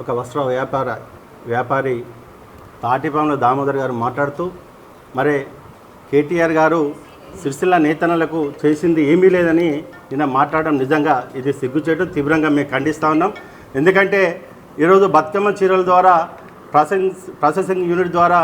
ఒక వస్త్ర వ్యాపార వ్యాపారి తాటిపాముల దామోదర్ గారు మాట్లాడుతూ మరి కేటీఆర్ గారు సిరిసిల్ల నేతనలకు చేసింది ఏమీ లేదని నిన్న మాట్లాడడం నిజంగా ఇది సిగ్గుచేటు తీవ్రంగా మేము ఖండిస్తూ ఉన్నాం. ఎందుకంటే ఈరోజు బతుకమ్మ చీరల ద్వారా ప్రాసెసింగ్ ప్రాసెసింగ్ యూనిట్ ద్వారా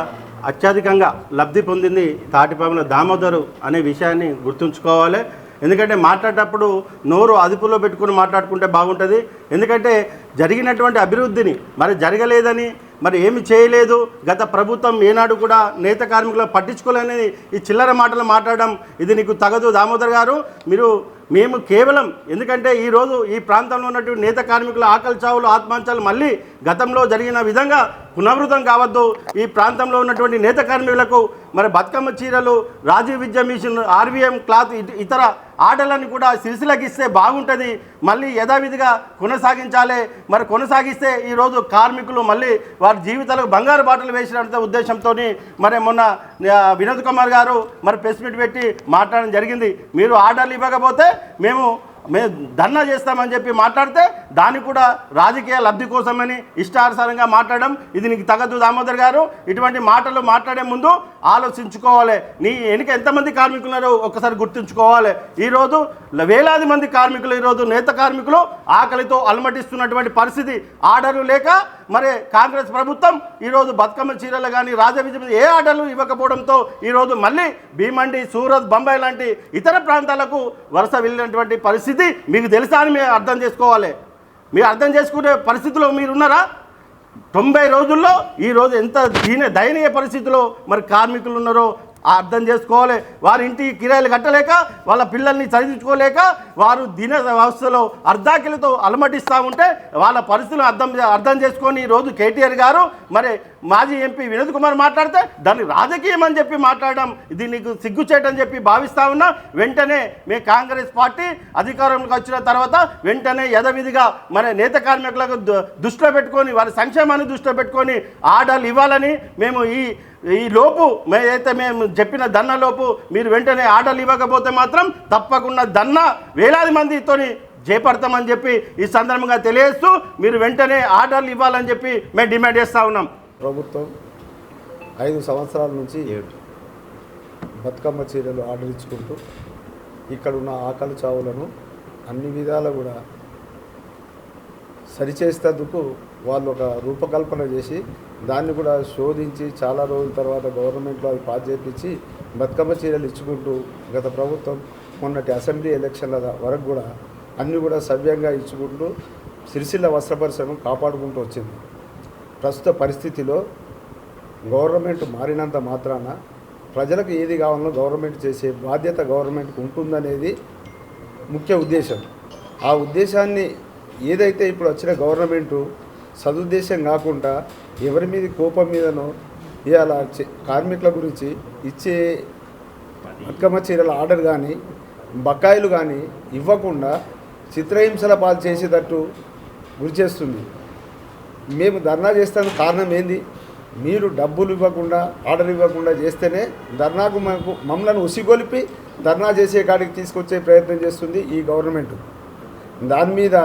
అత్యధికంగా లబ్ధి పొందింది తాటిపాముల దామోదరు అనే విషయాన్ని గుర్తుంచుకోవాలి. ఎందుకంటే మాట్లాడేటప్పుడు నోరు అదుపులో పెట్టుకుని మాట్లాడుకుంటే బాగుంటుంది. ఎందుకంటే జరిగినటువంటి అభివృద్ధిని మరి జరగలేదని మరి ఏమి చేయలేదు. గత ప్రభుత్వం ఏనాడు కూడా నేత కార్మికులు పట్టించుకోలేని ఈ చిల్లర మాటలు మాట్లాడడం ఇది నీకు తగదు దామోదర్ గారు. మీరు మేము కేవలం ఎందుకంటే ఈరోజు ఈ ప్రాంతంలో ఉన్నటువంటి నేత కార్మికుల ఆకలి చావులు ఆత్మహత్యలు మళ్ళీ గతంలో జరిగిన విధంగా పునరావృతం కావద్దు. ఈ ప్రాంతంలో ఉన్నటువంటి నేత కార్మికులకు మరి బతుకమ్మ చీరలు రాజీవ్ విద్యా మిషన్ ఆర్వీఎం క్లాత్ ఇతర ఆటలను కూడా సిరిసిలకిస్తే బాగుంటుంది. మళ్ళీ యథావిధిగా కొనసాగించాలి. మరి కొనసాగిస్తే ఈరోజు కార్మికులు మళ్ళీ వారి జీవితాలకు బంగారు బాటలు వేసినంత ఉద్దేశంతో మరి మొన్న వినోద్ కుమార్ గారు మరి ప్రెస్ మీట్ పెట్టి మాట్లాడడం జరిగింది. మీరు ఆర్డర్లు ఇవ్వకపోతే మేము మేము ధర్నా చేస్తామని చెప్పి మాట్లాడితే దాన్ని కూడా రాజకీయ లబ్ధి కోసమని ఇష్టానుసారంగా మాట్లాడడం ఇది నీకు తగదు దామోదర్ గారు. ఇటువంటి మాటలు మాట్లాడే ముందు ఆలోచించుకోవాలి. నీ వెనుక ఎంతమంది కార్మికులు ఉన్నారో ఒక్కసారి గుర్తుంచుకోవాలి. ఈరోజు వేలాది మంది కార్మికులు ఈరోజు నేత కార్మికులు ఆకలితో అలమటిస్తున్నటువంటి పరిస్థితి. ఆర్డర్లు లేక మరి కాంగ్రెస్ ప్రభుత్వం ఈరోజు బతుకమ్మ చీరలు కానీ రాజవిజయం ఏ ఆటలు ఇవ్వకపోవడంతో ఈరోజు మళ్ళీ భీమండి సూరత్ బొంబాయి లాంటి ఇతర ప్రాంతాలకు వరుస వెళ్ళినటువంటి పరిస్థితి మీకు తెలుసా అని మీరు అర్థం చేసుకోవాలి. మీరు అర్థం చేసుకునే పరిస్థితిలో మీరున్నారా తొంభై రోజుల్లో ఈరోజు ఎంత దీన దయనీయ పరిస్థితిలో మరి కార్మికులు ఉన్నారో అర్థం చేసుకోవాలి. వారి ఇంటికి కిరాయిలు కట్టలేక వాళ్ళ పిల్లల్ని చదివించుకోలేక వారు దిన వ్యవస్థలో అర్ధాకిలతో అలమటిస్తూ ఉంటే వాళ్ళ పరిస్థితులు అర్థం అర్థం చేసుకొని ఈరోజు కేటీఆర్ గారు మరి మాజీ ఎంపీ వినోద్ కుమార్ మాట్లాడితే దాన్ని రాజకీయం అని చెప్పి మాట్లాడడం ఇది నీకు సిగ్గుచేటని చెప్పి భావిస్తా ఉన్నా వెంటనే మీ కాంగ్రెస్ పార్టీ అధికారంలోకి వచ్చిన తర్వాత వెంటనే యథవిధిగా మన నేత కార్మికులకు దు- దృష్టిలో పెట్టుకొని వారి సంక్షేమాన్ని దృష్టిలో పెట్టుకొని ఆర్డర్లు ఇవ్వాలని మేము ఈ ఈ లోపు ఏదైతే మేము చెప్పిన దన్న లోపు మీరు వెంటనే ఆర్డర్లు ఇవ్వకపోతే మాత్రం తప్పకుండా దన్న వేలాది మందితోని చేపడతామని చెప్పి ఈ సందర్భంగా తెలియజేస్తూ మీరు వెంటనే ఆర్డర్లు ఇవ్వాలని చెప్పి మేము డిమాండ్ చేస్తూ ఉన్నాం. ప్రభుత్వం ఐదు సంవత్సరాల నుంచి బతుకమ్మ చీరలు ఆర్డర్ ఇచ్చుకుంటూ ఇక్కడ ఉన్న ఆకలి చావులను అన్ని విధాలు కూడా సరిచేసేందుకు వాళ్ళు ఒక రూపకల్పన చేసి దాన్ని కూడా శోధించి చాలా రోజుల తర్వాత గవర్నమెంట్లో అవి పాస్ చేపించి బతుకమ్మ చీరలు ఇచ్చుకుంటూ గత ప్రభుత్వం మొన్నటి అసెంబ్లీ ఎలక్షన్ల వరకు కూడా అన్నీ కూడా సవ్యంగా ఇచ్చుకుంటూ సిరిసిల్ల వస్త్ర పరిశ్రమ కాపాడుకుంటూ వచ్చింది. ప్రస్తుత పరిస్థితిలో గవర్నమెంట్ మారినంత మాత్రాన ప్రజలకు ఏది కావాలో గవర్నమెంట్ చేసే బాధ్యత గవర్నమెంట్కి ఉంటుందనేది ముఖ్య ఉద్దేశం. ఆ ఉద్దేశాన్ని ఏదైతే ఇప్పుడు వచ్చిన గవర్నమెంటు సదుద్దేశం కాకుండా ఎవరి మీద కోపం మీదనో ఇవాళ కార్మికుల గురించి ఇచ్చే బతుకమ్మ చీరల ఆర్డర్ కానీ బకాయిలు కానీ ఇవ్వకుండా చిత్రహింసల పాలు చేసేటట్టు గురి చేస్తుంది. మేము ధర్నా చేస్తానికి కారణం ఏంది? మీరు డబ్బులు ఇవ్వకుండా ఆర్డర్ ఇవ్వకుండా చేస్తేనే ధర్నాకు మాకు మమ్మల్ని ఉసిగొలిపి ధర్నా చేసే కాడికి తీసుకొచ్చే ప్రయత్నం చేస్తుంది ఈ గవర్నమెంట్. దాని మీద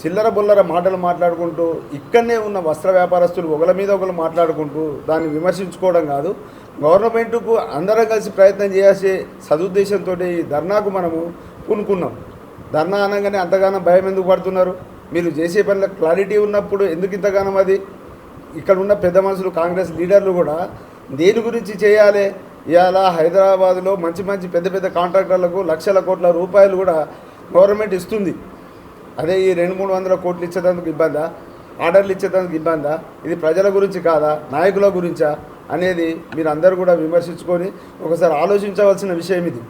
చిల్లర బుల్లర మాటలు మాట్లాడుకుంటూ ఇక్కడనే ఉన్న వస్త్ర వ్యాపారస్తులు ఒకళ్ళ మీద ఒకరు మాట్లాడుకుంటూ దాన్ని విమర్శించుకోవడం కాదు. గవర్నమెంట్కు అందరం కలిసి ప్రయత్నం చేయాల్సే సదుద్దేశంతో ఈ ధర్నాకు మనము పూనుకున్నాం. ధర్నా అనగానే అంతగానో భయం ఎందుకు పడుతున్నారు? మీరు చేసే పనిలో క్లారిటీ ఉన్నప్పుడు ఎందుకు ఇంతగానం అది? ఇక్కడ ఉన్న పెద్ద మనుషులు కాంగ్రెస్ లీడర్లు కూడా దేని గురించి చేయాలి? ఇవాళ హైదరాబాద్లో మంచి మంచి పెద్ద పెద్ద కాంట్రాక్టర్లకు లక్షల కోట్ల రూపాయలు కూడా గవర్నమెంట్ ఇస్తుంది. అదే ఈ రెండు మూడు వందల కోట్లు ఇచ్చేదానికి ఇబ్బందా? ఆర్డర్లు ఇచ్చేదానికి ఇబ్బందా? ఇది ప్రజల గురించి కాదా? నాయకుల గురించా? అనేది మీరు అందరూ కూడా విమర్శించుకొని ఒకసారి ఆలోచించవలసిన విషయం ఇది.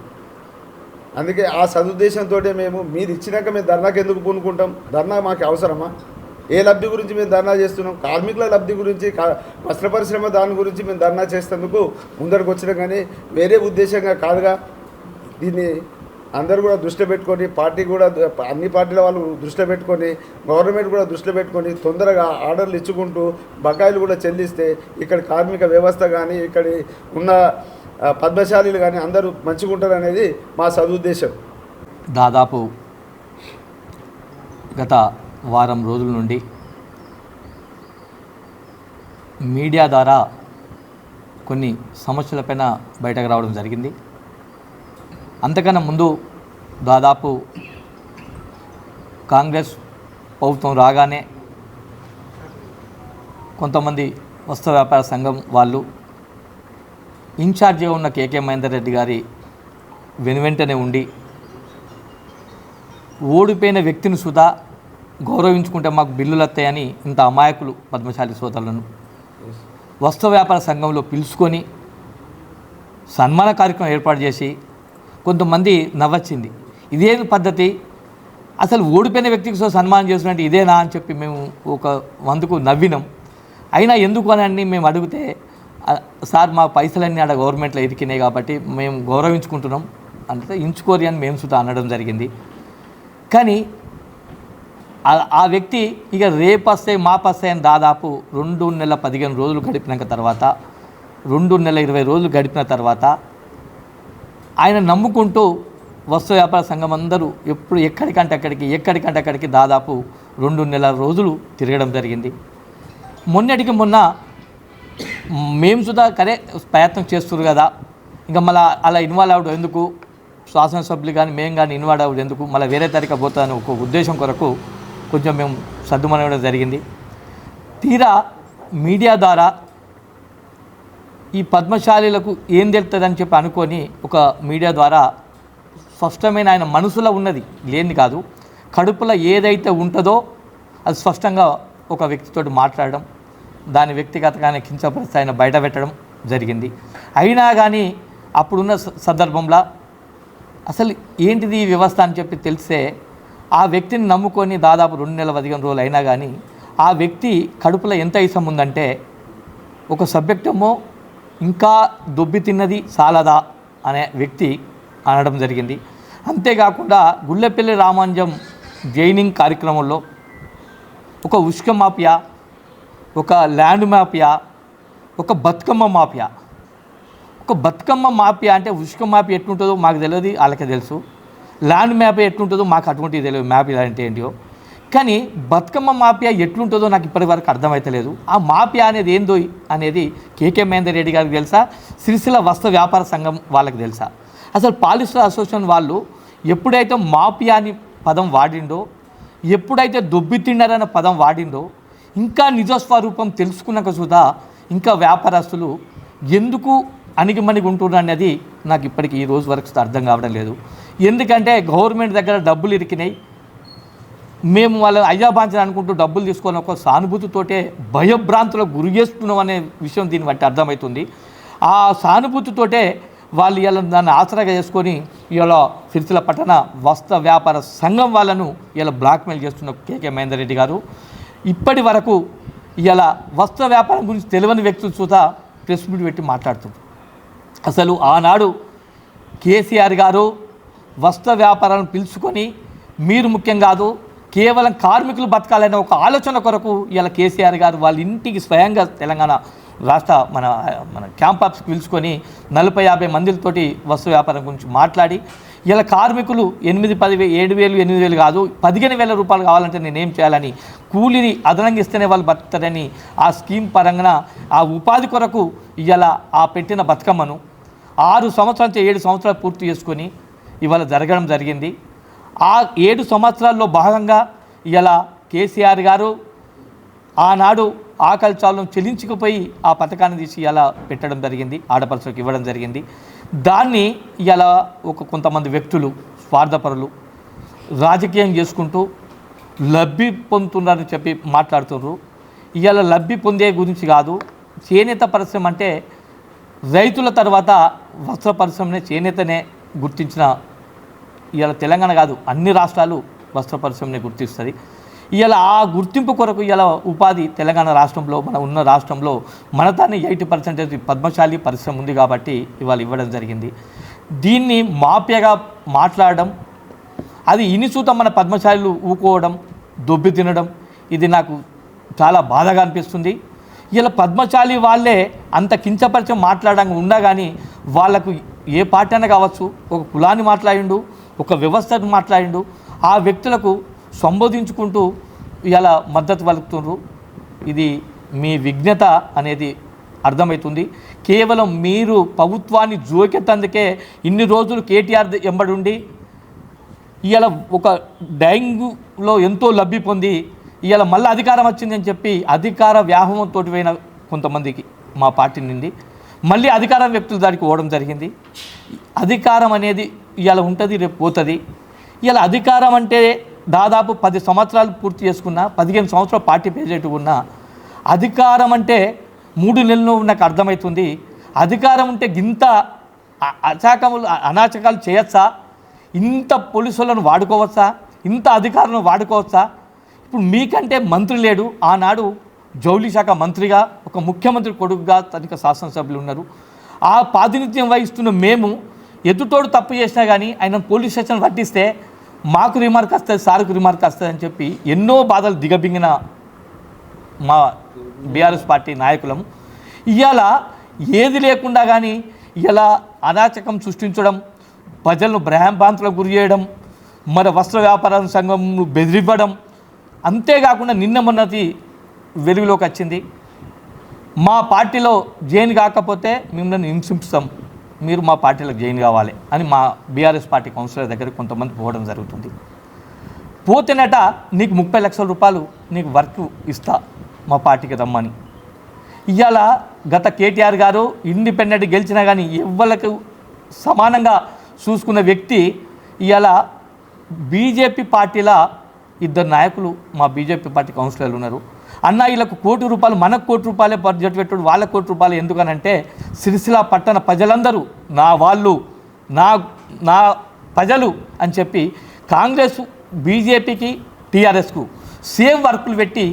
అందుకే ఆ సదుద్దేశంతో మేము మీరు ఇచ్చినాక మేము ధర్నాకి ఎందుకు పూనుకుంటాం? ధర్నా మాకు అవసరమా? ఏ లబ్ధి గురించి మేము ధర్నా చేస్తున్నాం? కార్మికుల లబ్ధి గురించి కా- వస్త్ర పరిశ్రమ దాని గురించి మేము ధర్నా చేసేందుకు ముందరకు వచ్చినా కానీ వేరే ఉద్దేశంగా కాదుగా? దీన్ని అందరూ కూడా దృష్టిలో పెట్టుకొని పార్టీ కూడా అన్ని పార్టీల వాళ్ళు దృష్టిలో పెట్టుకొని గవర్నమెంట్ కూడా దృష్టిలో పెట్టుకొని తొందరగా ఆర్డర్లు ఇచ్చుకుంటూ బకాయిలు కూడా చెల్లిస్తే ఇక్కడ కార్మిక వ్యవస్థ కానీ ఇక్కడ ఉన్న పద్మశాలీలు కానీ అందరూ మంచిగా ఉంటారు అనేది మా సదుద్దేశం. దాదాపు గత వారం రోజుల నుండి మీడియా ద్వారా కొన్ని సమస్యలపైన బయటకు రావడం జరిగింది. అంతకన్నా ముందు దాదాపు కాంగ్రెస్ ప్రభుత్వం రాగానే కొంతమంది వస్త్ర వ్యాపార సంఘం వాళ్ళు ఇన్ఛార్జిగా ఉన్న కేకే మహేందర్ రెడ్డి గారి వెనువెంటనే ఉండి ఓడిపోయిన వ్యక్తిని సుధా గౌరవించుకుంటే మాకు బిల్లులు వస్తాయని ఇంత అమాయకులు పద్మశాలి సోదరులను వస్త్ర వ్యాపార సంఘంలో పిలుచుకొని సన్మాన కార్యక్రమం ఏర్పాటు చేసి కొంతమంది నవ్వచ్చింది. ఇదేం పద్ధతి? అసలు ఓడిపోయిన వ్యక్తికి సో సన్మానం చేస్తున్నట్టు ఇదేనా అని చెప్పి మేము ఒక వందుకు నవ్వినాం. అయినా ఎందుకు అని అని మేము అడిగితే సార్ మా పైసలన్నీ ఆడ గవర్నమెంట్లో ఇరికినాయి కాబట్టి మేము గౌరవించుకుంటున్నాం అంటే ఇంచుకోరి అని మేము సుతా అనడం జరిగింది. కానీ ఆ- వ్యక్తి ఇక రేపు వస్తాయి మా వస్తాయి అని దాదాపు రెండు నెలల పదిహేను రోజులు గడిపినాక తర్వాత రెండు నెలల ఇరవై రోజులు గడిపిన తర్వాత ఆయన నమ్ముకుంటూ వస్తు వ్యాపార సంఘం అందరూ ఎప్పుడు ఎక్కడికంటే అక్కడికి ఎక్కడికంటే అక్కడికి దాదాపు రెండు నెలల రోజులు తిరగడం జరిగింది. మొన్నటికి మొన్న మేము సుధా కరే ప్రయత్నం చేస్తున్నారు కదా. ఇంకా మళ్ళీ అలా ఇన్వాల్వ్ అవ్వడం ఎందుకు? శాసనసభ్యులు కానీ మేము కానీ ఇన్వాల్వ్ అవ్వడం ఎందుకు? మళ్ళీ వేరే తరిక పోతుందని ఒక ఉద్దేశం కొరకు కొంచెం మేము సర్దుమనవడం జరిగింది. తీరా మీడియా ద్వారా ఈ పద్మశాలీలకు ఏం తెలుస్తుందని చెప్పి అనుకొని ఒక మీడియా ద్వారా స్పష్టమైన ఆయన మనసులో ఉన్నది లేనిది కాదు. కడుపులో ఏదైతే ఉంటుందో అది స్పష్టంగా ఒక వ్యక్తితో మాట్లాడడం దాని వ్యక్తిగతంగానే కించపరిస్తే ఆయన బయట పెట్టడం జరిగింది. అయినా కానీ అప్పుడున్న స- సందర్భంలో అసలు ఏంటిది ఈ వ్యవస్థ అని చెప్పి తెలిస్తే ఆ వ్యక్తిని నమ్ముకొని దాదాపు రెండు నెలల పదిహేను రోజులు అయినా కానీ ఆ వ్యక్తి కడుపులో ఎంత ఇసం ఉందంటే ఒక సబ్జెక్టేమో ఇంకా దొబ్బి తిన్నది సాలదా అనే వ్యక్తి అనడం జరిగింది. అంతేకాకుండా గుళ్ళెపల్లి రామాంజం జైనింగ్ కార్యక్రమంలో ఒక ఉష్క మాఫియా ఒక ల్యాండ్ మాఫియా ఒక బతుకమ్మ మాఫియా. ఒక బతుకమ్మ మాఫియా అంటే ఉష్క మాఫియా ఎట్లుంటుందో మాకు తెలియదు వాళ్ళకే తెలుసు. ల్యాండ్ మ్యాప్ ఎట్లుంటుందో మాకు అటువంటివి తెలియదు మ్యాప్ అంటే ఏంటియో. కానీ బతుకమ్మ మాఫియా ఎట్లుంటుందో నాకు ఇప్పటివరకు అర్థమైతలేదు ఆ మాఫియా అనేది ఏందో అనేది కేకే మహేందర్ రెడ్డి గారికి తెలుసా? సిరిసిల్ల వస్త్ర వ్యాపార సంఘం వాళ్ళకి తెలుసా? అసలు పాలిస్టర్ అసోసియేషన్ వాళ్ళు ఎప్పుడైతే మాఫియా అని పదం వాడిండో ఎప్పుడైతే దొబ్బితిండారన్న పదం వాడిండో ఇంకా నిజస్వరూపం తెలుసుకున్నాక సుధా ఇంకా వ్యాపారస్తులు ఎందుకు అణిగిమణిగి ఉంటున్నారు అనేది నాకు ఇప్పటికి ఈ రోజు వరకు అర్థం కావడం లేదు. ఎందుకంటే గవర్నమెంట్ దగ్గర డబ్బులు ఇరికినాయి మేము వాళ్ళని అయ్యాబాంచని అనుకుంటూ డబ్బులు తీసుకొని ఒక సానుభూతితోటే భయభ్రాంతులకు గురి చేస్తున్నాం అనే విషయం దీన్ని బట్టి అర్థమవుతుంది. ఆ సానుభూతితోటే వాళ్ళు ఇలా దాన్ని ఆసరాగా చేసుకొని ఇలా సిరిసిల పట్టణ వస్త్ర వ్యాపార సంఘం వాళ్ళను ఇలా బ్లాక్మెయిల్ చేస్తున్న కేకే మహేందర్ రెడ్డి గారు. ఇప్పటి వరకు ఇలా వస్త్ర వ్యాపారం గురించి తెలియని వ్యక్తులు చూత ప్రెస్ మీట్ పెట్టి మాట్లాడుతుంది అసలు ఆనాడు కేసీఆర్ గారు వస్త్ర వ్యాపారాలను పిలుచుకొని మీరు ముఖ్యం కాదు కేవలం కార్మికులు బతకాలనే ఒక ఆలోచన కొరకు ఇలా కేసీఆర్ గారు వాళ్ళ ఇంటికి స్వయంగా తెలంగాణ రాష్ట్ర మన మన క్యాంప్ ఆఫీస్కి పిలుచుకొని నలభై యాభై మందిలతోటి వస్తు వ్యాపారం గురించి మాట్లాడి ఇలా కార్మికులు ఎనిమిది పది ఏడు వేలు ఎనిమిది వేలు కాదు పదిహేను వేల రూపాయలు కావాలంటే నేనేం చేయాలని కూలిని అదనంగా ఇస్తేనే వాళ్ళు బతుకుతారని ఆ స్కీమ్ పరంగా ఆ ఉపాధి కొరకు ఇలా ఆ పెట్టిన బతుకమ్మను ఆరు సంవత్సరాలు ఏడు సంవత్సరాలు పూర్తి చేసుకొని ఇవాళ జరగడం జరిగింది. ఆ ఏడు సంవత్సరాల్లో భాగంగా ఇలా కేసీఆర్ గారు ఆనాడు ఆకలి చాలను చెల్లించకపోయి ఆ పథకాన్ని తీసి ఇలా పెట్టడం జరిగింది ఆడపడుచులకు ఇవ్వడం జరిగింది. దాన్ని ఇలా ఒక కొంతమంది వ్యక్తులు స్వార్థపరులు రాజకీయం చేసుకుంటూ లబ్ధి పొందుతున్నారని చెప్పి మాట్లాడుతున్నారు ఇలా లబ్ధి పొందే గురించి కాదు చేనేత పరిశ్రమ అంటే రైతుల తర్వాత వస్త్ర పరిశ్రమనే చేనేతనే గుర్తించిన ఇవాళ తెలంగాణ కాదు అన్ని రాష్ట్రాలు వస్త్ర పరిశ్రమని గుర్తిస్తుంది. ఇవాళ ఆ గుర్తింపు కొరకు ఇవాళ ఉపాధి తెలంగాణ రాష్ట్రంలో మన ఉన్న రాష్ట్రంలో మనతాన్ని ఎయిటీ పర్సెంటేజ్ పద్మశాలి పరిశ్రమ ఉంది కాబట్టి ఇవాళ ఇవ్వడం జరిగింది. దీన్ని మాఫియాగా మాట్లాడడం అది ఇనిసూతం మన పద్మశాలిలు ఊకోవడం దొబ్బి తినడం ఇది నాకు చాలా బాధగా అనిపిస్తుంది. ఇలా పద్మశాలి వాళ్ళే అంత కించపరిచయం మాట్లాడంగా ఉన్నా కానీ వాళ్ళకు ఏ పార్టీ అయినా కావచ్చు ఒక కులాన్ని మాట్లాడిండు ఒక వ్యవస్థను మాట్లాడిండు. ఆ వ్యక్తులకు సంబోధించుకుంటూ ఇలా మద్దతు పలుకుతుండ్రు. ఇది మీ విజ్ఞత అనేది అర్థమవుతుంది కేవలం మీరు ప్రభుత్వాన్ని జోకెత్తందుకే ఇన్ని రోజులు కేటీఆర్ ఎంబడి ఉండి ఇవాళ ఒక డైంగ్లో ఎంతో లబ్ధి పొంది ఇవాళ మళ్ళీ అధికారం వచ్చిందని చెప్పి అధికార వ్యాహమంతో పోయిన కొంతమందికి మా పార్టీ నుండి. మళ్ళీ అధికారం వ్యక్తుల దానికి పోవడం జరిగింది. అధికారం అనేది ఇవాళ ఉంటుంది రేపు పోతుంది. ఇవాళ అధికారం అంటే దాదాపు పది సంవత్సరాలు పూర్తి చేసుకున్న పదిహేను సంవత్సరాలు పార్టీ పేజెట్టు ఉన్న అధికారం అంటే మూడు నెలలు నాకు అర్థమవుతుంది అధికారం ఉంటే గింత అచాకములు అనాచకాలు చేయొచ్చా? ఇంత పోలీసులను వాడుకోవచ్చా? ఇంత అధికారులను వాడుకోవచ్చా? ఇప్పుడు మీకంటే మంత్రి లేడు. ఆనాడు జౌళి శాఖ మంత్రిగా ఒక ముఖ్యమంత్రి కొడుకుగా తనిఖీ శాసనసభ్యులు ఉన్నారు. ఆ ప్రాతినిధ్యం వహిస్తున్న మేము ఎదుటోడు తప్పు చేసినా కానీ ఆయన పోలీస్ స్టేషన్ పట్టిస్తే మాకు రిమార్క్ వస్తుంది సార్కు రిమార్క్ వస్తుంది అని చెప్పి ఎన్నో బాధలు దిగబింగిన మా బీఆర్ఎస్ పార్టీ నాయకులం. ఇవాళ ఏది లేకుండా కానీ ఇలా అనాచకం సృష్టించడం ప్రజలను భ్రహంభ్రాంతులకు గురి చేయడం మరి వస్త్ర వ్యాపార సంఘం బెదిరివ్వడం అంతేకాకుండా నిన్న మొన్నది వెలుగులోకి వచ్చింది. మా పార్టీలో జైన్ కాకపోతే మిమ్మల్ని హింసిస్తాం మీరు మా పార్టీలకు జైన్ కావాలి అని మా బీఆర్ఎస్ పార్టీ కౌన్సిలర్ దగ్గర కొంతమంది పోవడం జరుగుతుంది. పోతేనట నీకు ముప్పై లక్షల రూపాయలు నీకు వర్క్ ఇస్తా మా పార్టీకి రమ్మని. ఇవాళ గత కేటీఆర్ గారు ఇండిపెండెంట్ గెలిచినా కానీ ఎవ్వలకు సమానంగా చూసుకున్న వ్యక్తి ఇవాళ బీజేపీ పార్టీల ఇద్దరు నాయకులు మా బీజేపీ పార్టీ కౌన్సిలర్లు ఉన్నారు. అన్న వీళ్ళకు కోటి రూపాయలు మనకు కోటి రూపాయలే బడ్జెట్ పెట్టుడు వాళ్ళ కోటి రూపాయలు ఎందుకనంటే సిరిసిల పట్టణ ప్రజలందరూ నా వాళ్ళు నా నా ప్రజలు అని చెప్పి కాంగ్రెస్ బీజేపీకి టీఆర్ఎస్కు సేమ్ వర్కులు పెట్టి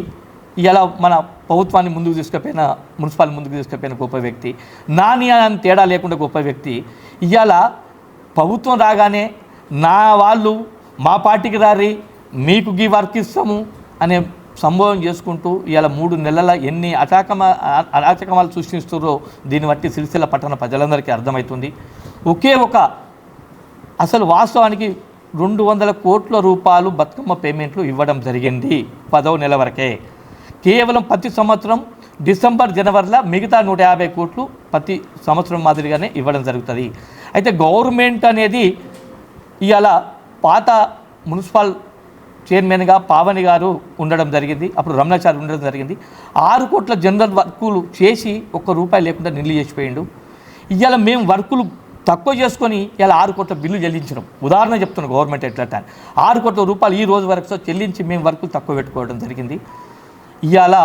ఇలా మన ప్రభుత్వాన్ని ముందుకు తీసుకుపోయిన మున్సిపాల్ ముందుకు తీసుకుపోయిన గొప్ప వ్యక్తి. నాని అని తేడా లేకుండా గొప్ప వ్యక్తి. ఇవాళ ప్రభుత్వం రాగానే నా వాళ్ళు మా పార్టీకి రారి మీకు గీ వర్క్ ఇస్తాము అనే సంభవం చేసుకుంటూ ఇవాళ మూడు నెలల ఎన్ని అటాకమ అరాచకమాలు సృష్టిస్తున్నారో దీన్ని బట్టి సిరిసిల్ల పట్టణ ప్రజలందరికీ అర్థమవుతుంది. ఒకే ఒక అసలు వాస్తవానికి రెండు వందల కోట్ల రూపాయలు బతుకమ్మ పేమెంట్లు ఇవ్వడం జరిగింది పదవ నెల వరకే. కేవలం ప్రతి సంవత్సరం డిసెంబర్ జనవరిలో మిగతా నూట యాభై కోట్లు ప్రతి సంవత్సరం మాదిరిగానే ఇవ్వడం జరుగుతుంది. అయితే గవర్నమెంట్ అనేది ఇవాళ పాత మున్సిపల్ చైర్మన్గా పావని గారు ఉండడం జరిగింది. అప్పుడు రమణాచారి ఉండడం జరిగింది. ఆరు కోట్ల జనరల్ వర్కులు చేసి ఒక్క రూపాయి లేకుండా నిల్లు చేసిపోయిండు. ఇవాళ మేము వర్కులు తక్కువ చేసుకొని ఇలా ఆరు కోట్ల బిల్లు చెల్లించడం ఉదాహరణ చెప్తున్నాం గవర్నమెంట్ ఎట్లా ఆరు కోట్ల రూపాయలు ఈ రోజు వరకు చెల్లించి మేము వర్కులు తక్కువ పెట్టుకోవడం జరిగింది. ఇవాళ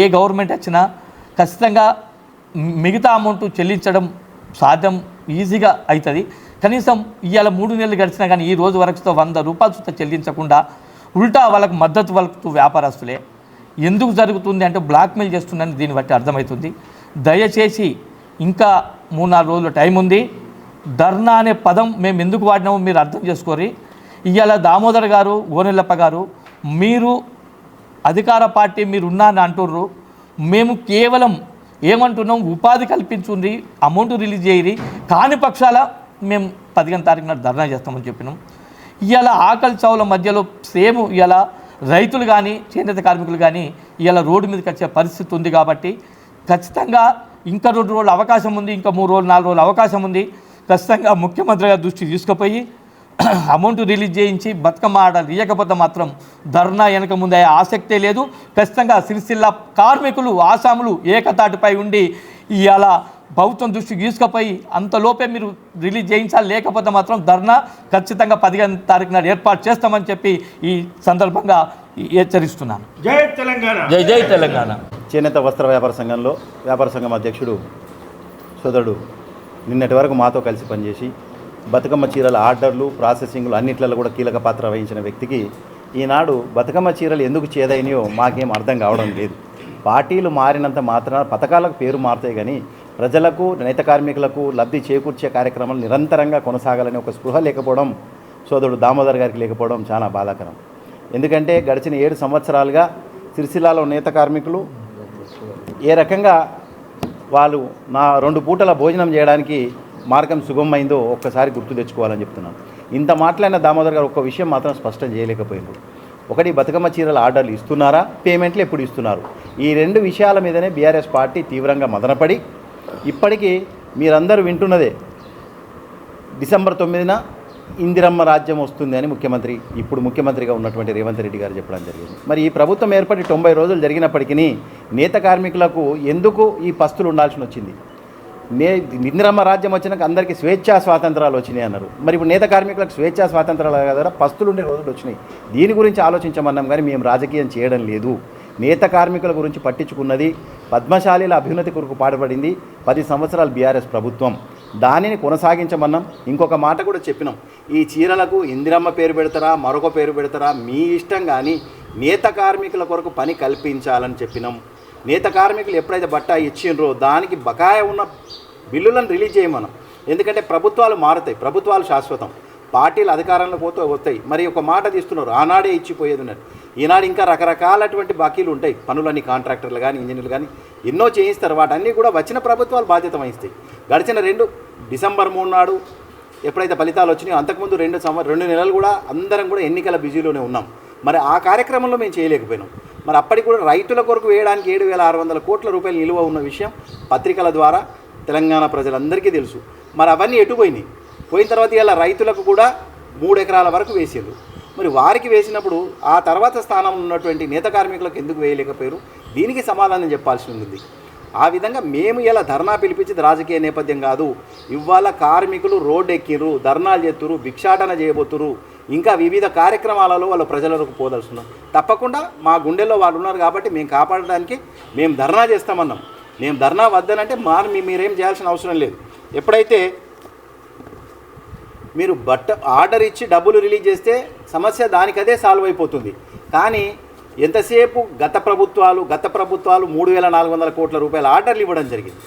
ఏ గవర్నమెంట్ వచ్చినా ఖచ్చితంగా మిగతా అమౌంట్ చెల్లించడం సాధ్యం ఈజీగా అవుతుంది కనీసం ఇవాళ మూడు నెలలు గడిచినా కానీ ఈ రోజు వరకు వంద రూపాయలు సుత చెల్లించకుండా ఉల్టా వాళ్ళకు మద్దతు పలుకుతూ వ్యాపారస్తులే. ఎందుకు జరుగుతుంది అంటే బ్లాక్మెయిల్ చేస్తుందని దీన్ని బట్టి అర్థమవుతుంది. దయచేసి ఇంకా మూడు నాలుగు రోజులు టైం ఉంది. ధర్నా అనే పదం మేము ఎందుకు వాడినామో మీరు అర్థం చేసుకోరి ఇవాళ దామోదర్ గారు గోనెల్లప్ప గారు మీరు అధికార పార్టీ మీరు ఉన్నారని అంటుర్రు. మేము కేవలం ఏమంటున్నాం ఉపాధి కల్పించుంది అమౌంట్ రిలీజ్ చేయరి కాని పక్షాల మేము పదిహేను తారీఖున ధర్నా చేస్తామని చెప్పినాం. ఇవాళ ఆకలి చావుల మధ్యలో సేమ్ ఇవాళ రైతులు కానీ చేనేత కార్మికులు కానీ ఇవాళ రోడ్డు మీదకి వచ్చే పరిస్థితి ఉంది కాబట్టి ఖచ్చితంగా ఇంకా రెండు రోజులు అవకాశం ఉంది ఇంకా మూడు రోజులు నాలుగు రోజులు అవకాశం ఉంది. ఖచ్చితంగా ముఖ్యమంత్రి గారి దృష్టి తీసుకుపోయి అమౌంట్ రిలీజ్ చేయించి బతుకమ్మ ఆడాలి ఇయ్యకపోతే మాత్రం ధర్నా వెనక ముందే ఆసక్తే లేదు. ఖచ్చితంగా సిరిసిల్ల కార్మికులు ఆసాములు ఏకతాటిపై ఉండి ఇవాళ ప్రభుత్వం దృష్టికి తీసుకుపోయి అంతలోపే మీరు రిలీజ్ చేయించాలి. లేకపోతే మాత్రం ధర్నా ఖచ్చితంగా పదిహేను తారీఖు నాడు ఏర్పాటు చేస్తామని చెప్పి ఈ సందర్భంగా హెచ్చరిస్తున్నాను. జై తెలంగాణ. జై జై తెలంగాణ. చేనేత వస్త్ర వ్యాపార సంఘంలో వ్యాపార సంఘం అధ్యక్షుడు సోదరుడు నిన్నటి వరకు మాతో కలిసి పనిచేసి బతుకమ్మ చీరల ఆర్డర్లు ప్రాసెసింగ్లు అన్నిట్లలో కూడా కీలక పాత్ర వహించిన వ్యక్తికి ఈనాడు బతుకమ్మ చీరలు ఎందుకు చేదైనయో మాకేం అర్థం కావడం లేదు. పార్టీలు మారినంత మాత్రాన పథకాలకు పేరు మారుతాయి కానీ ప్రజలకు నేత కార్మికులకు లబ్ధి చేకూర్చే కార్యక్రమాలు నిరంతరంగా కొనసాగాలని ఒక స్పృహ లేకపోవడం సోదరుడు దామోదర్ గారికి లేకపోవడం చాలా బాధాకరం. ఎందుకంటే గడిచిన ఏడు సంవత్సరాలుగా సిరిసిల్లాలో నేత కార్మికులు ఏ రకంగా వాళ్ళు నా రెండు పూటల భోజనం చేయడానికి మార్గం సుగమమైందో ఒక్కసారి గుర్తు తెచ్చుకోవాలని చెప్తున్నాను. ఇంత మాట్లాడిన దామోదర్ గారు ఒక్క విషయం మాత్రం స్పష్టం చేయలేకపోయింది ఒకటి బతుకమ్మ చీరల ఆర్డర్లు ఇస్తున్నారా? పేమెంట్లు ఎప్పుడు ఇస్తున్నారు? ఈ రెండు విషయాల మీదనే బీఆర్ఎస్ పార్టీ తీవ్రంగా మదనపడి ఇప్పటికీ మీరందరూ వింటున్నదే. డిసెంబర్ తొమ్మిదిన ఇందిరమ్మ రాజ్యం వస్తుంది అని ముఖ్యమంత్రి ఇప్పుడు ముఖ్యమంత్రిగా ఉన్నటువంటి రేవంత్ రెడ్డి గారు చెప్పడం జరిగింది. మరి ఈ ప్రభుత్వం ఏర్పడి తొంభై రోజులు జరిగినప్పటికీ నేత కార్మికులకు ఎందుకు ఈ పస్తులు ఉండాల్సి వచ్చింది? నే ఇందిరమ్మ రాజ్యం వచ్చినాక అందరికీ స్వేచ్ఛా స్వాతంత్రాలు వచ్చినాయి అన్నారు. మరి ఇప్పుడు నేత కార్మికులకు స్వేచ్ఛా స్వాతంత్రాలు కదా? పస్తులు ఉండే రోజులు వచ్చినాయి. దీని గురించి ఆలోచించమన్నాం కానీ మేము రాజకీయం చేయడం లేదు. నేత కార్మికుల గురించి పట్టించుకున్నది పద్మశాలీల అభ్యున్నతి కొరకు పాటుపడింది పది సంవత్సరాలు బీఆర్ఎస్ ప్రభుత్వం. దానిని కొనసాగించమన్నాం. ఇంకొక మాట కూడా చెప్పినాం. ఈ చీరలకు ఇందిరమ్మ పేరు పెడతారా మరొక పేరు పెడతారా మీ ఇష్టం కానీ నేత కార్మికుల కొరకు పని కల్పించాలని చెప్పినాం. నేత కార్మికులు ఎప్పుడైతే బట్ట ఇచ్చిండ్రో దానికి బకాయ ఉన్న బిల్లులను రిలీజ్ చేయమనం ఎందుకంటే ప్రభుత్వాలు మారుతాయి ప్రభుత్వాలు శాశ్వతం. పార్టీలు అధికారంలో పోతే వస్తాయి. మరి ఒక మాట తీస్తున్నారు ఆనాడే ఇచ్చిపోయేది ఉన్నది. ఈనాడు ఇంకా రకరకాలటువంటి బాకీలు ఉంటాయి. పనులన్నీ కాంట్రాక్టర్లు కానీ ఇంజనీర్లు కానీ ఎన్నో చేయిస్తారు వాటన్నీ కూడా వచ్చిన ప్రభుత్వాలు బాధ్యత వహిస్తాయి గడిచిన రెండు డిసెంబర్ మూడు నాడు ఎప్పుడైతే ఫలితాలు వచ్చినాయో అంతకుముందు రెండు సంవ రెండు నెలలు కూడా అందరం కూడా ఎన్నికల బిజీలోనే ఉన్నాం. మరి ఆ కార్యక్రమంలో మేము చేయలేకపోయినాం. మరి అప్పటికి కూడా రైతుల కొరకు వేయడానికి ఏడు వేల ఆరు వందల కోట్ల రూపాయలు నిలువ ఉన్న విషయం పత్రికల ద్వారా తెలంగాణ ప్రజలందరికీ తెలుసు. మరి అవన్నీ ఎటు పోయినాయి పోయిన తర్వాత ఇలా రైతులకు కూడా మూడు ఎకరాల వరకు వేసారు. మరి వారికి వేసినప్పుడు ఆ తర్వాత స్థానంలో ఉన్నటువంటి నేత కార్మికులకు ఎందుకు వేయలేకపోయారు? దీనికి సమాధానం చెప్పాల్సి ఉంది. ఆ విధంగా మేము ఇలా ధర్నా పిలిపించింది రాజకీయ నేపథ్యం కాదు. ఇవాళ కార్మికులు రోడ్డు ఎక్కిర్రు ధర్నాలు చేతురు భిక్షాటన చేయబోతురు ఇంకా వివిధ కార్యక్రమాలలో వాళ్ళ ప్రజలకు పోదలుస్తున్నాం. తప్పకుండా మా గుండెల్లో వాళ్ళు ఉన్నారు కాబట్టి మేము కాపాడడానికి మేము ధర్నా చేస్తామన్నాం. మేము ధర్నా వద్దనంటే మా మీరేం చేయాల్సిన అవసరం లేదు. ఎప్పుడైతే మీరు బట్ట ఆర్డర్ ఇచ్చి డబ్బులు రిలీజ్ చేస్తే సమస్య దానికదే సాల్వ్ అయిపోతుంది. కానీ ఎంతసేపు గత ప్రభుత్వాలు గత ప్రభుత్వాలు మూడు వేల నాలుగు వందల కోట్ల రూపాయల ఆర్డర్లు ఇవ్వడం జరిగింది.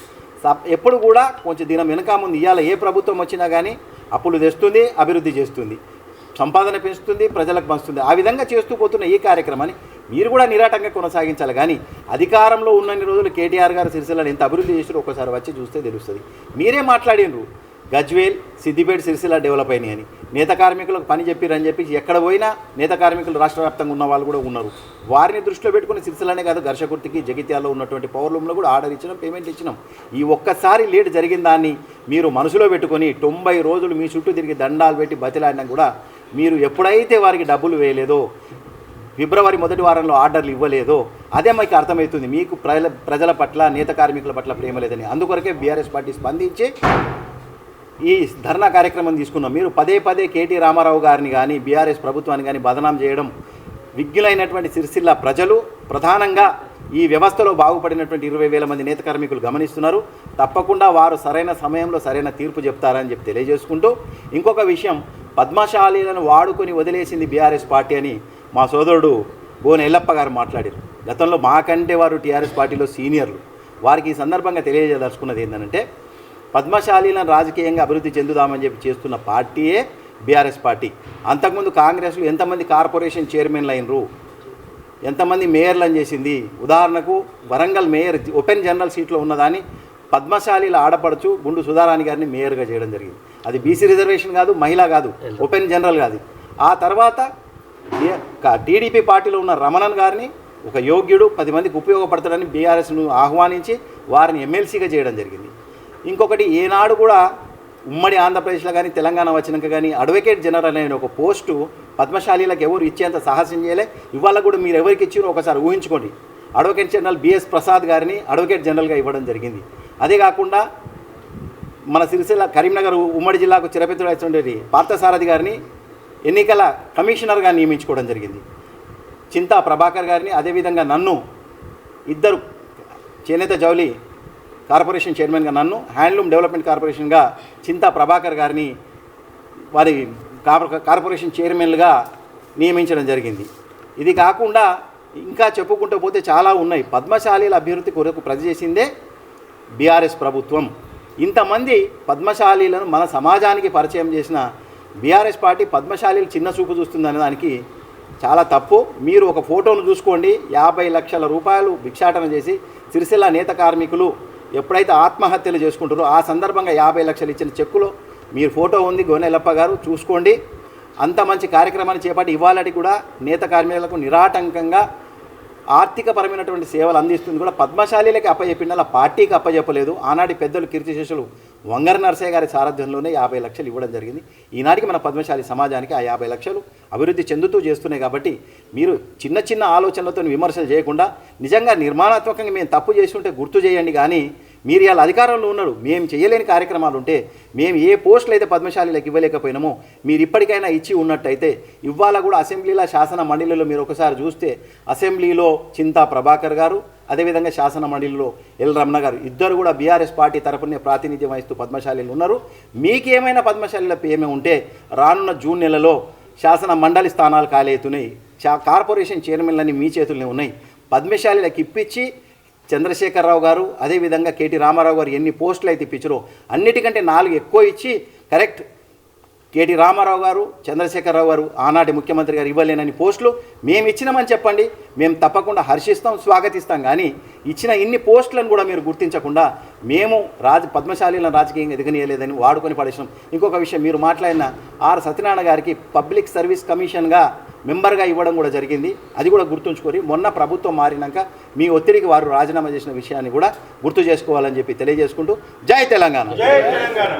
ఎప్పుడు కూడా కొంచెం దినం వెనక ముందు ఇవాళ ఏ ప్రభుత్వం వచ్చినా కానీ అప్పులు తెస్తుంది అభివృద్ధి చేస్తుంది. సంపాదన పెంచుతుంది ప్రజలకు పంచుతుంది. ఆ విధంగా చేస్తూ పోతున్న ఈ కార్యక్రమాన్ని మీరు కూడా నిరాటంగా కొనసాగించాలి. కానీ అధికారంలో ఉన్నన్ని రోజులు కేటీఆర్ గారు సిరిసిల్లను ఎంత అభివృద్ధి చేసారో ఒకసారి వచ్చి చూస్తే తెలుస్తుంది. మీరే మాట్లాడినరు గజ్వేల్ సిద్దిపేట సిరిసిల్ల డెవలప్ అయినాయి అని నేత కార్మికులకు పని చెప్పిరని చెప్పి ఎక్కడ పోయినా నేత కార్మికులు రాష్ట్ర వ్యాప్తంగా ఉన్న వాళ్ళు కూడా ఉన్నారు. వారిని దృష్టిలో పెట్టుకుని సిరిసిల్లనే కాదు ఘర్షకుర్తికి జగిత్యాల్లో ఉన్నటువంటి పవర్ రూమ్లో కూడా ఆర్డర్ ఇచ్చినాం పేమెంట్ ఇచ్చినాం. ఈ ఒక్కసారి లేట్ జరిగిన దాన్ని మీరు మనసులో పెట్టుకొని తొంభై రోజులు మీ చుట్టూ తిరిగి దండాలు పెట్టి బతిలాడినా కూడా మీరు ఎప్పుడైతే వారికి డబ్బులు వేయలేదో ఫిబ్రవరి మొదటి వారంలో ఆర్డర్లు ఇవ్వలేదో అదే మీకు అర్థమవుతుంది. మీకు ప్రజల ప్రజల పట్ల నేత కార్మికుల పట్ల ప్రేమ లేదని. అందుకొరకే బీఆర్ఎస్ పార్టీ స్పందించి ఈ ధర్నా కార్యక్రమం తీసుకున్నాం. మీరు పదే పదే కేటీ రామారావు గారిని కానీ బీఆర్ఎస్ ప్రభుత్వాన్ని కానీ బదనాం చేయడం విజ్ఞులైనటువంటి సిరిసిల్ల ప్రజలు ప్రధానంగా ఈ వ్యవస్థలో బాగుపడినటువంటి ఇరవై వేల మంది నేత కార్మికులు గమనిస్తున్నారు. తప్పకుండా వారు సరైన సమయంలో సరైన తీర్పు చెప్తారని చెప్పి తెలియజేసుకుంటూ ఇంకొక విషయం పద్మశాలీలను వాడుకొని వదిలేసింది బీఆర్ఎస్ పార్టీ అని మా సోదరుడు గోన ఎల్లప్ప గారు మాట్లాడారు. గతంలో మాకంటే వారు టీఆర్ఎస్ పార్టీలో సీనియర్లు. వారికి ఈ సందర్భంగా తెలియజేదలుచుకున్నది ఏంటంటే పద్మశాలీలను రాజకీయంగా అభివృద్ధి చెందుదామని చెప్పి చేస్తున్న పార్టీయే బీఆర్ఎస్ పార్టీ. అంతకుముందు కాంగ్రెస్లో ఎంతమంది కార్పొరేషన్ చైర్మన్లు అయినరు? ఎంతమంది మేయర్లను చేసింది? ఉదాహరణకు వరంగల్ మేయర్ ఓపెన్ జనరల్ సీట్లో ఉన్నదాన్ని పద్మశాలీల ఆడపడుచు గుండు సుధారాణి గారిని మేయర్గా చేయడం జరిగింది. అది బీసీ రిజర్వేషన్ కాదు మహిళ కాదు ఓపెన్ జనరల్ కాదు. ఆ తర్వాత టీడీపీ పార్టీలో ఉన్న రమణన్ గారిని ఒక యోగ్యుడు పది మందికి ఉపయోగపడతాడని బీఆర్ఎస్ను ఆహ్వానించి వారిని ఎమ్మెల్సీగా చేయడం జరిగింది. ఇంకొకటి ఏనాడు కూడా ఉమ్మడి ఆంధ్రప్రదేశ్లో కానీ తెలంగాణ వచ్చినాక కానీ అడ్వకేట్ జనరల్ అనే ఒక పోస్టు పద్మశాలీలకు ఎవరు ఇచ్చేంత సాహసం చేయలే. ఇవాళ కూడా మీరు ఎవరికి ఇచ్చిరో ఒకసారి ఊహించుకోండి. అడ్వకేట్ జనరల్ బిఎస్ ప్రసాద్ గారిని అడ్వకేట్ జనరల్గా ఇవ్వడం జరిగింది. అదే కాకుండా మన సిరిసిల్ల కరీంనగర్ ఉమ్మడి జిల్లాకు చిరపెత్తుడైనటువంటి పార్థసారథి గారిని ఎన్నికల కమిషనర్గా నియమించుకోవడం జరిగింది. చింతా ప్రభాకర్ గారిని అదేవిధంగా నన్ను ఇద్దరు చేనేత జౌలి కార్పొరేషన్ చైర్మన్గా నన్ను హ్యాండ్లూమ్ డెవలప్మెంట్ కార్పొరేషన్గా చింతా ప్రభాకర్ గారిని వారి కార్పొరేషన్ చైర్మన్లుగా నియమించడం జరిగింది. ఇది కాకుండా ఇంకా చెప్పుకుంటూ పోతే చాలా ఉన్నాయి. పద్మశాలీల అభివృద్ధి కొరకు ప్రతి చేసిందే బీఆర్ఎస్ ప్రభుత్వం. ఇంతమంది పద్మశాలీలను మన సమాజానికి పరిచయం చేసిన బీఆర్ఎస్ పార్టీ పద్మశాలీలు చిన్న చూపు చూస్తుందనే దానికి చాలా తప్పు. మీరు ఒక ఫోటోను చూసుకోండి. యాభై లక్షల రూపాయలు భిక్షాటన చేసి సిరిసిల్ల నేత కార్మికులు ఎప్పుడైతే ఆత్మహత్యలు చేసుకుంటారో ఆ సందర్భంగా యాభై లక్షలు ఇచ్చిన చెక్కులో మీరు ఫోటో ఉంది గోనెలప్ప గారు చూసుకోండి. అంత మంచి కార్యక్రమాన్ని చేపట్టి ఇవాళటి కూడా నేత కార్మికులకు నిరాటంకంగా ఆర్థికపరమైనటువంటి సేవలు అందిస్తుంది కూడా. పద్మశాలీలకి అప్పచెప్పింది పార్టీకి అప్పచెప్పలేదు. ఆనాటి పెద్దలు కీర్తిశేషులు వంగర నరసయ్య గారి సారథ్యంలోనే యాభై లక్షలు ఇవ్వడం జరిగింది. ఈనాటికి మన పద్మశాలి సమాజానికి ఆ యాభై లక్షలు అభివృద్ధి చెందుతూ చేస్తున్నాయి కాబట్టి మీరు చిన్న చిన్న ఆలోచనలతో విమర్శలు చేయకుండా నిజంగా నిర్మాణాత్మకంగా మేము తప్పు చేసి ఉంటే గుర్తు చేయండి. కానీ మీరు ఇలా అధికారంలో ఉన్నారు మేము చేయలేని కార్యక్రమాలు ఉంటే మేము ఏ పోస్టులు అయితే పద్మశాలిలకు ఇవ్వలేకపోయినామో మీరు ఇప్పటికైనా ఇచ్చి ఉన్నట్టయితే ఇవాళ కూడా అసెంబ్లీలో శాసన మండలిలో మీరు ఒకసారి చూస్తే అసెంబ్లీలో చింతా ప్రభాకర్ గారు అదేవిధంగా శాసన మండలిలో ఎల్ రమణ గారు ఇద్దరు కూడా బీఆర్ఎస్ పార్టీ తరపునే ప్రాతినిధ్యం వహిస్తూ పద్మశాలీలు ఉన్నారు. మీకేమైనా పద్మశాలీల ఏమే ఉంటే రానున్న జూన్ నెలలో శాసన మండలి స్థానాలు ఖాళీ అవుతున్నాయి. చా కార్పొరేషన్ చైర్మన్లన్నీ మీ చేతుల్లోనే ఉన్నాయి. పద్మశాలీలకు ఇప్పించి చంద్రశేఖరరావు గారు అదేవిధంగా కేటీ రామారావు గారు ఎన్ని పోస్టులు అయితే ఇప్పించారో అన్నిటికంటే నాలుగు ఎక్కువ ఇచ్చి కరెక్ట్ కేటీ రామారావు గారు చంద్రశేఖరరావు గారు ఆనాటి ముఖ్యమంత్రి గారు ఇవ్వలేనని పోస్టులు మేము ఇచ్చినామని చెప్పండి. మేము తప్పకుండా హర్షిస్తాం స్వాగతిస్తాం. కానీ ఇచ్చిన ఇన్ని పోస్టులను కూడా మీరు గుర్తించకుండా మేము రాజ పద్మశాలీలను రాజకీయంగా ఎదగనీయలేదని వాడుకొని పడేసినాం. ఇంకొక విషయం మీరు మాట్లాడిన ఆర్ సత్యనారాయణ గారికి పబ్లిక్ సర్వీస్ కమిషన్గా మెంబర్గా ఇవ్వడం కూడా జరిగింది. అది కూడా గుర్తుంచుకొని మొన్న ప్రభుత్వం మారినాక మీ ఒత్తిడికి వారు రాజీనామా చేసిన విషయాన్ని కూడా గుర్తు చేసుకోవాలని చెప్పి తెలియజేసుకుంటూ జై తెలంగాణ. తెలంగాణ.